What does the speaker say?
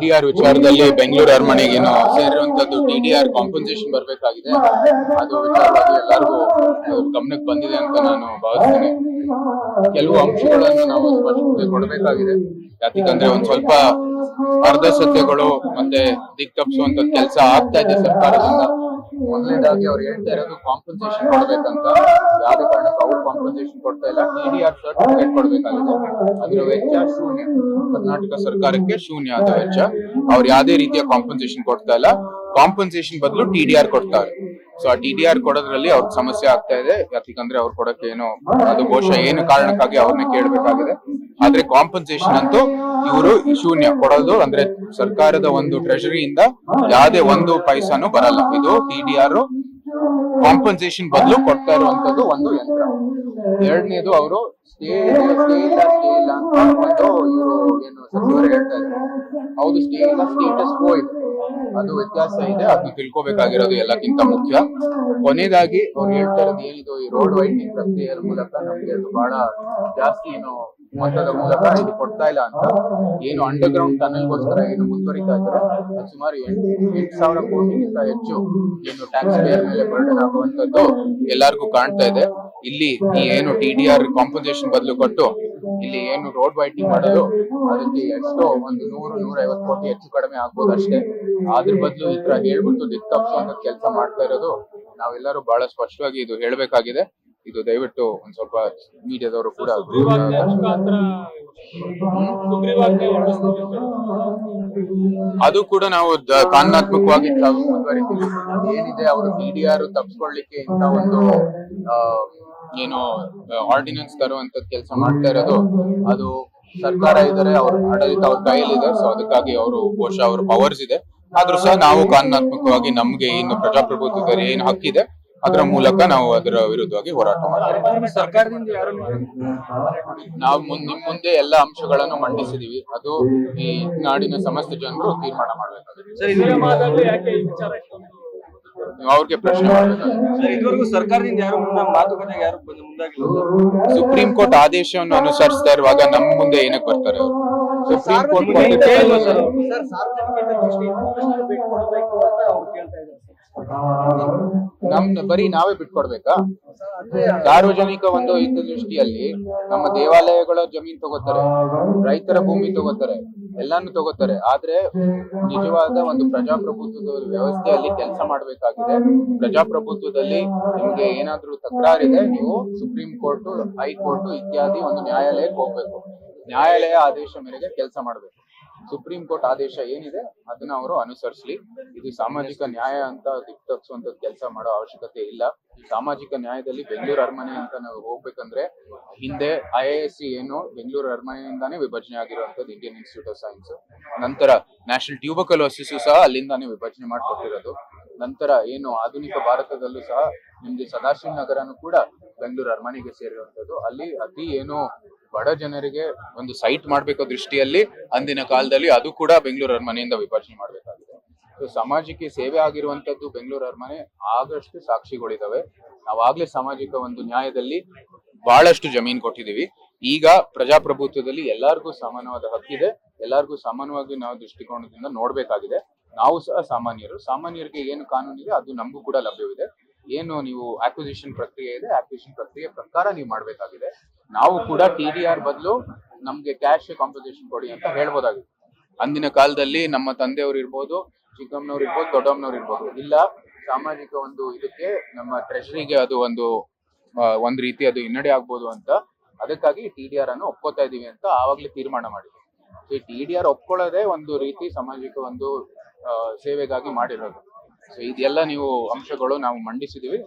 T R ವಿಚಾರದಲ್ಲಿ ಬೆಂಗಳೂರು ಅರಮನೆಗೇನು ಸೇರಿರುವಂತದ್ದು ಟಿ ಡಿ ಆರ್ ಕಾಂಪನ್ಸೇಷನ್ ಬರಬೇಕಾಗಿದೆ. ಅದು ವಿಚಾರವಾಗಿ ಎಲ್ಲರಿಗೂ ಗಮನಕ್ಕೆ ಬಂದಿದೆ ಅಂತ ನಾನು ಭಾವಿಸ್ತೇನೆ. ಕೆಲವು ಅಂಶಗಳನ್ನು ನಾವು ಸ್ಪಷ್ಟತೆ ಕೊಡಬೇಕಾಗಿದೆ. ಯಾಕಂದ್ರೆ ಒಂದ್ ಸ್ವಲ್ಪ ಅರ್ಧ ಸತ್ಯಗಳು ಮತ್ತೆ ದಿಕ್ ತಪ್ಪಿಸುವಂತ ಕೆಲಸ ಆಗ್ತಾ ಇದೆ ಸರ್ಕಾರದಿಂದ. ಮೊದಲನೇದಾಗಿ ಅವ್ರು ಹೇಳ್ತಾ ಇರೋದು ಕಾಂಪನ್ಸೇಷನ್ ಕೊಡ್ಬೇಕಂತ. ಯಾವ್ದೇ ಕಾರಣಕ್ಕೂ ಅವ್ರು ಕಾಂಪನ್ಸೇಷನ್ ಕೊಡ್ತಾ ಇಲ್ಲ. ಟಿ ಡಿ ಆರ್ ಸರ್ಟಿಫಿಕೇಟ್ ಕೊಡ್ಬೇಕಾಗಿದೆ ಅದ್ರ ವೆಚ್ಚ ಶೂನ್ಯ. ಕರ್ನಾಟಕ ಸರ್ಕಾರಕ್ಕೆ ಶೂನ್ಯ ಆದ ವೆಚ್ಚ. ಅವ್ರು ಯಾವ್ದೇ ರೀತಿಯ ಕಾಂಪನ್ಸೇಷನ್ ಕೊಡ್ತಾ ಇಲ್ಲ. ಕಾಂಪನ್ಸೇಷನ್ ಬದಲು ಟಿ ಡಿ ಆರ್ ಕೊಡ್ತಾರೆ. ಸೊ ಆ ಟಿ ಡಿ ಆರ್ ಕೊಡೋದ್ರಲ್ಲಿ ಅವ್ರಿಗೆ ಸಮಸ್ಯೆ ಆಗ್ತಾ ಇದೆ. ಯಾಕಂದ್ರೆ ಅವ್ರು ಕೊಡಕ್ಕೆ ಏನೋ ಅದು ಬಹುಶಃ ಏನು ಕಾರಣಕ್ಕಾಗಿ ಅವ್ರನ್ನ ಕೇಳ್ಬೇಕಾಗಿದೆ. ಆದ್ರೆ ಕಾಂಪನ್ಸೇಷನ್ ಅಂತೂ ಇವರು ಶೂನ್ಯ ಕೊಡೋದು ಅಂದ್ರೆ ಸರ್ಕಾರದ ಒಂದು ಟ್ರೆಷರಿಯಿಂದ ಯಾವ್ದೇ ಒಂದು ಪೈಸಾನು ಬರಲ್ಲ. ಇದು ಟಿ ಡಿ ಆರ್ ಕಾಂಪನ್ಸೇಷನ್ ಬದಲು ಕೊಡ್ತಾ ಇರುವಂತದ್ದು ಒಂದು ಯಂತ್ರ. ಎರಡನೇದು ಅವರು ಸ್ಟೇ ಸ್ಟೇ ಇಲ್ಲ ಸ್ಟೇ ಇಲ್ಲ ಇವರು ಏನು ಸಚಿವರು ಹೇಳ್ತಾ ಇದ್ದಾರೆ. ಹೌದು ಸ್ಟೇ ಇಲ್ಲ ಸ್ಟೇಟಸ್ ಕೋ ಅದು ವ್ಯತ್ಯಾಸ ಇದೆ ಅದನ್ನ ತಿಳ್ಕೊಬೇಕಾಗಿರೋದು ಎಲ್ಲಕ್ಕಿಂತ ಮುಖ್ಯ. ಕೊನೆಯದಾಗಿ ಅವ್ರು ಹೇಳ್ತಾ ಇರೋದು ಏನಿದು, ಈ ರೋಡ್ ವೈಡ್ನಿಂಗ್ ಪ್ರಕ್ರಿಯೆಯ ಮೂಲಕ ನಮ್ಗೆ ಅದು ಬಹಳ ಜಾಸ್ತಿ ಏನು ಮೊತ್ತದ ಮೂಲಕ ಇದು ಕೊಡ್ತಾ ಇಲ್ಲ ಅಂತ. ಏನು ಅಂಡರ್ ಗ್ರೌಂಡ್ ಟನಲ್ಗೋಸ್ಕರ ಏನು ಮುಂದುವರಿತಾ ಇದ್ದಾರೆ ಸುಮಾರು ಎಂಟು ಸಾವಿರ ಕೋಟಿಗಿಂತ ಹೆಚ್ಚು ಏನು ಟ್ಯಾಕ್ಸ್ ಪೇಯರ್ ಮೇಲೆ ಬರ್ಡನ್ ಆಗುವಂತದ್ದು ಎಲ್ಲರಿಗೂ ಕಾಣ್ತಾ ಇದೆ. ಇಲ್ಲಿ ಈ ಏನು ಟಿ ಡಿ ಆರ್ ಕಾಂಪನ್ಸೇಷನ್ ಬದಲು ಕೊಟ್ಟು ಇಲ್ಲಿ ಏನು ರೋಡ್ ವೈಟಿಂಗ್ ಮಾಡೋದು ಅದಕ್ಕೆ ಎಷ್ಟೋ ಒಂದು ನೂರು ನೂರ ಐವತ್ತು ಕೋಟಿ ಹೆಚ್ಚು ಕಡಿಮೆ ಆಗ್ಬೋದು ಅಷ್ಟೇ ಅದ್ರ ಬದಲು ಈ ತರ ಹೇಳ್ಬಿಟ್ಟು ದಿಕ್ ತಪ್ಪಿಸುವಂತ ಕೆಲಸ ಮಾಡ್ತಾ ಇರೋದು ನಾವೆಲ್ಲರೂ ಬಹಳ ಸ್ಪಷ್ಟವಾಗಿ ಇದು ಹೇಳ್ಬೇಕಾಗಿದೆ. ಇದು ದಯವಿಟ್ಟು ಒಂದ್ ಸ್ವಲ್ಪ ಮೀಡಿಯಾದವರು ಕೂಡ ಅದು ಕೂಡ ನಾವು ಕಾನೂನಾತ್ಮಕವಾಗಿ ತಾವು ಮುಂದುವರಿತೀವಿ. ಏನಿದೆ ಅವರು ಮೀಡಿಯಾರು ತಪ್ಸ್ಕೊಳ್ಳಿಕ್ಕೆ ತಪ್ಪಿಸ್ಕೊಳ್ಳಿಕ್ಕೆ ಇಂತ ಒಂದು ಆ, ಏನು ಆರ್ಡಿನೆನ್ಸ್ ತರುವಂತ ಕೆಲಸ ಮಾಡ್ತಾ ಇರೋದು ಅದು ಸರ್ಕಾರ ಇದ್ದಾರೆ ಅವ್ರ ಆಡಳಿತ ಅವ್ರ ಕೈಯಲ್ಲಿದೆ ಸೊ ಅದಕ್ಕಾಗಿ ಅವರು ಬಹುಶಃ ಅವ್ರ ಪವರ್ಸ್ ಇದೆ. ಆದ್ರೂ ಸಹ ನಾವು ಕಾನೂನಾತ್ಮಕವಾಗಿ ನಮ್ಗೆ ಏನು ಪ್ರಜಾಪ್ರಭುತ್ವದಲ್ಲಿ ಏನು ಹಕ್ಕಿದೆ ಅದರ ಮೂಲಕ ನಾವು ಅದರ ವಿರುದ್ಧವಾಗಿ ಹೋರಾಟ ಮಾಡ್ತೀವಿ. ನಾವು ಮುಂದೆ ನಿಮ್ ಮುಂದೆ ಎಲ್ಲ ಅಂಶಗಳನ್ನು ಮಂಡಿಸಿದೀವಿ. ಅದು ಈ ನಾಡಿನ ಸಮಸ್ತ ಜನರು ತೀರ್ಮಾನ ಮಾಡ್ಬೇಕಾಗುತ್ತೆ. ಅವ್ರಿಗೆ ಪ್ರಶ್ನೆ ಇದುವರೆಗೂ ಸರ್ಕಾರದಿಂದ ಯಾರು ಮಾತುಕತೆಗೆ ಯಾರು ಮುಂದಾಗಿಲ್ಲ ಸುಪ್ರೀಂ ಕೋರ್ಟ್ ಆದೇಶವನ್ನು ಅನುಸರಿಸ್ತಾ ಇರುವಾಗ ನಮ್ಮ ಮುಂದೆ ಏನಕ್ಕೆ ಬರ್ತಾರೆ? ಅವರು ಸುಪ್ರೀಂ ಕೋರ್ಟ್ ನೀವು ಕೊಟ್ಟಿದ್ದ ಕೇಳಿಲ್ವಾ ಸರ್? ಸರ್ ಸಾರ್ವಜನಿಕ ದೃಷ್ಟಿಯಿಂದ ಪ್ರಶ್ನೆ ಬಿಟ್ಕೊಡ್ಬೇಕು ಅಂತ ಅವ್ರು ಕೇಳ್ತಾ ಇದ್ದಾರೆ ನಮ್ ಬರೀ ನಾವೇ ಬಿಟ್ಕೊಡ್ಬೇಕಾ? ಸಾರ್ವಜನಿಕ ಒಂದು ಹಿತದೃಷ್ಟಿಯಲ್ಲಿ ನಮ್ಮ ದೇವಾಲಯಗಳ ಜಮೀನ್ ತಗೋತಾರೆ, ರೈತರ ಭೂಮಿ ತಗೋತಾರೆ, ಎಲ್ಲಾನು ತಗೋತಾರೆ. ಆದ್ರೆ ನಿಜವಾದ ಒಂದು ಪ್ರಜಾಪ್ರಭುತ್ವದ ವ್ಯವಸ್ಥೆಯಲ್ಲಿ ಕೆಲಸ ಮಾಡ್ಬೇಕಾಗಿದೆ. ಪ್ರಜಾಪ್ರಭುತ್ವದಲ್ಲಿ ನಿಮ್ಗೆ ಏನಾದ್ರೂ ತಕರಾರಿದೆ ನೀವು ಸುಪ್ರೀಂ ಕೋರ್ಟ್, ಹೈಕೋರ್ಟ್ ಇತ್ಯಾದಿ ಒಂದು ನ್ಯಾಯಾಲಯಕ್ಕೆ ಹೋಗ್ಬೇಕು. ನ್ಯಾಯಾಲಯ ಆದೇಶ ಮೇರೆಗೆ ಕೆಲಸ ಮಾಡ್ಬೇಕು. ಸುಪ್ರೀಂ ಕೋರ್ಟ್ ಆದೇಶ ಏನಿದೆ, ಅದನ್ನ ಅವರು ಅನುಸರಿಸಲಿ. ಇದು ಸಾಮಾಜಿಕ ನ್ಯಾಯ ಅಂತ ದಿಕ್ ತಪ್ಪಿಸುವಂತ ಕೆಲಸ ಮಾಡೋ ಅವಶ್ಯಕತೆ ಇಲ್ಲ. ಸಾಮಾಜಿಕ ನ್ಯಾಯದಲ್ಲಿ ಬೆಂಗಳೂರು ಅರಮನೆ ಅಂತ ನಾವು ಹೋಗ್ಬೇಕಂದ್ರೆ, ಹಿಂದೆ ಐ ಎ ಎಸ್ ಸಿ ಏನು ಬೆಂಗಳೂರು ಅರಮನೆಯಿಂದಾನೇ ವಿಭಜನೆ ಆಗಿರುವಂತದ್ದು ಇಂಡಿಯನ್ ಇನ್ಸ್ಟಿಟ್ಯೂಟ್ ಆಫ್ ಸೈನ್ಸ್ ನಂತರ ನ್ಯಾಷನಲ್ ಟ್ಯೂಬಕಲೋಸಿಸ್ ಸಹ ಅಲ್ಲಿಂದಾನೇ ವಿಭಜನೆ ಮಾಡಿಕೊಟ್ಟಿರೋದು. ನಂತರ ಏನು ಆಧುನಿಕ ಭಾರತದಲ್ಲೂ ಸಹ ನಿಮ್ಗೆ ಸದಾಶಿವ ನಗರನು ಕೂಡ ಬೆಂಗಳೂರು ಅರಮನೆಗೆ ಸೇರಿರುವಂತದ್ದು ಅಲ್ಲಿ ಅತಿ ಏನು ಬಡ ಜನರಿಗೆ ಒಂದು ಸೈಟ್ ಮಾಡ್ಬೇಕೋ ದೃಷ್ಟಿಯಲ್ಲಿ ಅಂದಿನ ಕಾಲದಲ್ಲಿ ಅದು ಕೂಡ ಬೆಂಗಳೂರು ಅರಮನೆಯಿಂದ ವಿಭಜನೆ ಮಾಡಬೇಕಾಗಿದೆ. ಸೊ, ಸಮಾಜಕ್ಕೆ ಸೇವೆ ಆಗಿರುವಂತದ್ದು ಬೆಂಗಳೂರು ಅರಮನೆ ಆಗಷ್ಟು ಸಾಕ್ಷಿಗಳಿದಾವೆ. ನಾವಾಗ್ಲೇ ಸಾಮಾಜಿಕ ಒಂದು ನ್ಯಾಯದಲ್ಲಿ ಬಹಳಷ್ಟು ಜಮೀನ್ ಕೊಟ್ಟಿದೀವಿ ಈಗ ಪ್ರಜಾಪ್ರಭುತ್ವದಲ್ಲಿ ಎಲ್ಲರಿಗೂ ಸಮಾನವಾದ ಹಕ್ಕಿದೆ ಎಲ್ಲರಿಗೂ ಸಮಾನವಾಗಿ ನಾವು ದೃಷ್ಟಿಕೋನದಿಂದ ನೋಡ್ಬೇಕಾಗಿದೆ. ನಾವು ಸಹ ಸಾಮಾನ್ಯರು. ಸಾಮಾನ್ಯರಿಗೆ ಏನು ಕಾನೂನಿದೆ ಅದು ನಮಗೂ ಕೂಡ ಲಭ್ಯವಿದೆ. ಏನು ನೀವು ಆಕ್ವಿಸಿಷನ್ ಪ್ರಕ್ರಿಯೆ ಇದೆ ಆಕ್ವಿಸಿಷನ್ ಪ್ರಕ್ರಿಯೆ ಪ್ರಕಾರ ನೀವು ಮಾಡ್ಬೇಕಾಗಿದೆ. ನಾವು ಕೂಡ ಟಿ ಡಿ ಆರ್ ಬದಲು ನಮ್ಗೆ ಕ್ಯಾಶ್ ಕಾಂಪನ್ಸೇಷನ್ ಕೊಡಿ ಅಂತ ಹೇಳ್ಬೋದಾಗಿತ್ತು. ಅಂದಿನ ಕಾಲದಲ್ಲಿ ನಮ್ಮ ತಂದೆಯವರು ಇರ್ಬೋದು, ಚಿಕ್ಕಮ್ಮನವ್ರು ಇರ್ಬೋದು, ದೊಡ್ಡಮ್ಮನವ್ರು ಇರ್ಬೋದು. ಇಲ್ಲ, ಸಾಮಾಜಿಕ ಒಂದು ಇದಕ್ಕೆ ನಮ್ಮ ಟ್ರೆಷರಿಗೆ ಅದು ಒಂದು ಒಂದ್ ರೀತಿ ಅದು ಹಿನ್ನಡೆ ಆಗ್ಬೋದು ಅಂತ ಅದಕ್ಕಾಗಿ ಟಿ ಡಿ ಆರ್ ಅನ್ನು ಒಪ್ಕೋತಾ ಇದೀವಿ ಅಂತ ಆವಾಗ್ಲೇ ತೀರ್ಮಾನ ಮಾಡಿದ್ವಿ. ಈ ಟಿ ಡಿ ಆರ್ ಒಪ್ಕೊಳ್ಳೋದೇ ಒಂದು ರೀತಿ ಸಾಮಾಜಿಕ ಒಂದು ಸೇವೆಗಾಗಿ ಮಾಡಿರೋದು. ಸೊ ಇದೆಲ್ಲ ನೀವು ಅಂಶಗಳು ನಾವು ಮಂಡಿಸಿದೀವಿ.